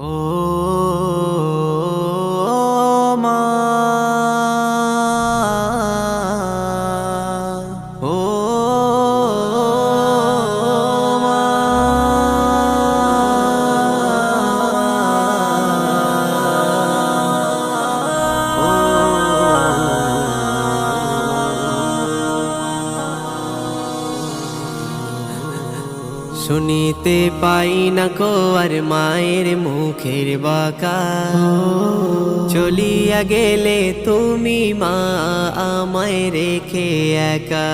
ও শুনিতে পাই না কো আর মায়ের মুখের বাকা। চলিয়া গেলে তুমি মা আমায় রেখে একা।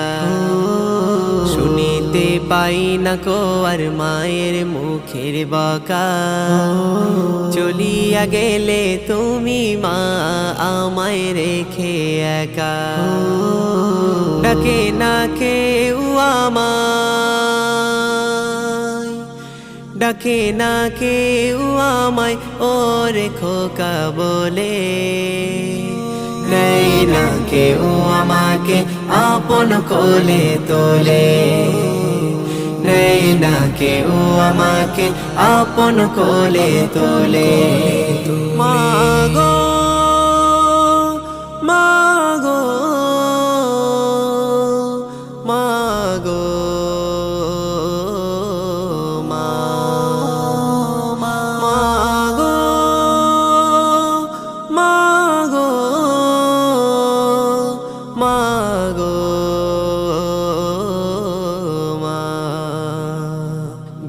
শুনিতে পাই না কো আর মায়ের মুখের বাকা। চলিয়া গেলে তুমি মা আমায় রেখে একা। ডাকে না কেউ আমায় ডাকে, না কেউ আমায় ওরে খোকা বলে। নেই না কেউ আমাকে আপন কোলে তোলে। নেই না কেউ আমাকে আপন কোলে তোলে। মাগো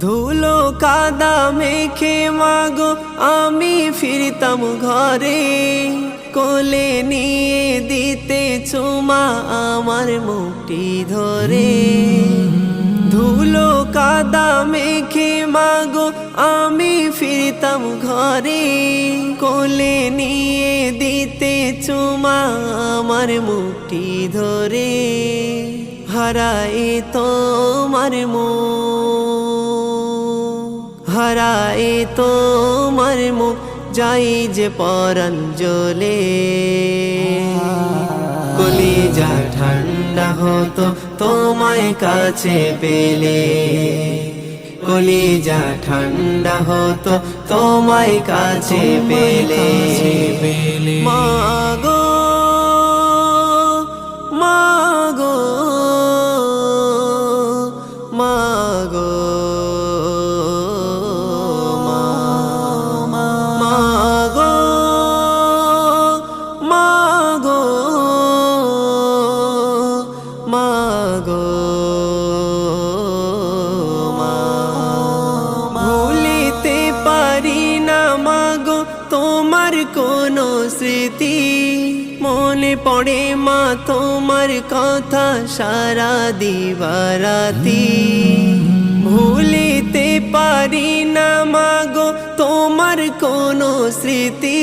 ধুলো কাদা মেখে মাগো, আমি ফিরতাম ঘরে। কোলে নিয়ে দিতে চুমা আমার মুখটি ধরে। ধুলো কাদা মেখে মাগো, আমি ফিরতাম ঘরে। কোলে নিয়ে দিতে চুমা আমার মুখটি ধরে। হারাই তোমার মুখ হারাই তো মুখ যাই যে পরঞ্জলে। কলিজা ঠান্ডা হতো তোমায় কাছে পেলে। কলিজা ঠান্ডা হতো তোমায় কাছে পেলে। পারি না মাগো, তোমার কোনো স্মৃতি। মনে পড়ে মা, তোমার কথা সারা দিবারাতি। ভুলিতে পারি না মাগো, তোমার কোনো স্মৃতি।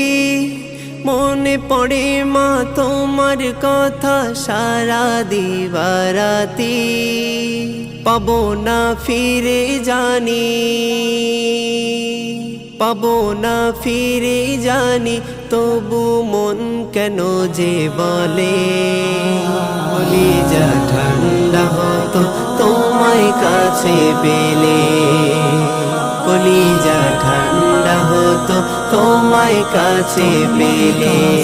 মনে পড়ে মা, তোমার কথা সারা দিবারাতি। পাবো না ফিরে জানি। পাবো না ফিরে জানি, তবু মন কেন যে বলে? বলি যা ঠান্ডা হতো তোমায় কাছে পেলে। কলিজা ঠান্ডা হতো তোমায় কাছে পেলে।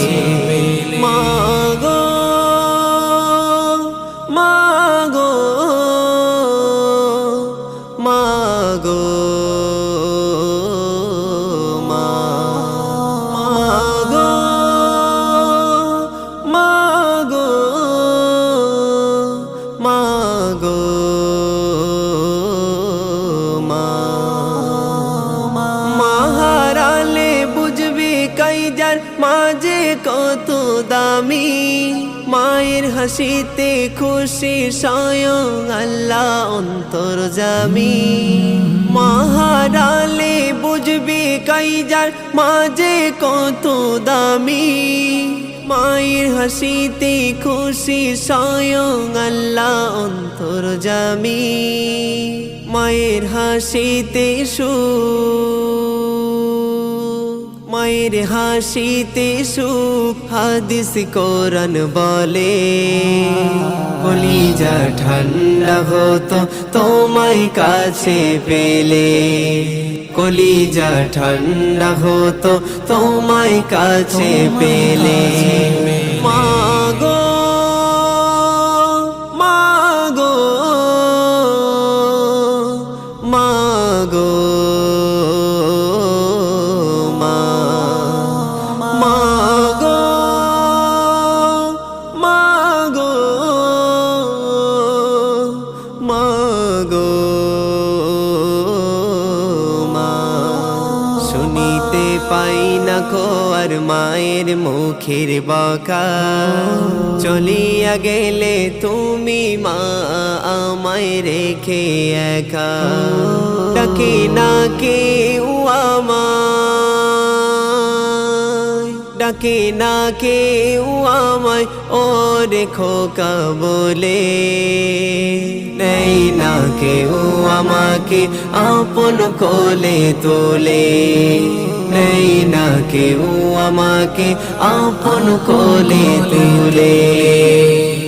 কাইজার মাঝে কত দামি, মায়ের হাসিতে খুশি স্বয়ং আল্লাহ অন্তর জামি মাহারালে বুঝবি কাইজার মাঝে কত দামি, মায়ের হাসিতে খুশি স্বয়ং আল্লাহ অন্তর জামি মায়ের হাসিতে সু মায়ের হাসিতে সুখ হাদিস কোরআন বলে। যা ঠান্ডা হতো তোমায় কাছে পেলে। কলিজা ঠান্ডা হতো তোমায় কাছে পেলে। শুনিতে পাই না কো আর মায়ের মুখের বাঁকা। চলিয়া গেলে তুমি মা আমায় রেখে একা। ডাকে না কেউ আমায়। ডাকে না কেউ আমায়, ও রেখো বলে। নেই না কেউ আমাকে আপন কোলে তোলে। নেই না কেউ আমাকে আপন কোলে তুলে।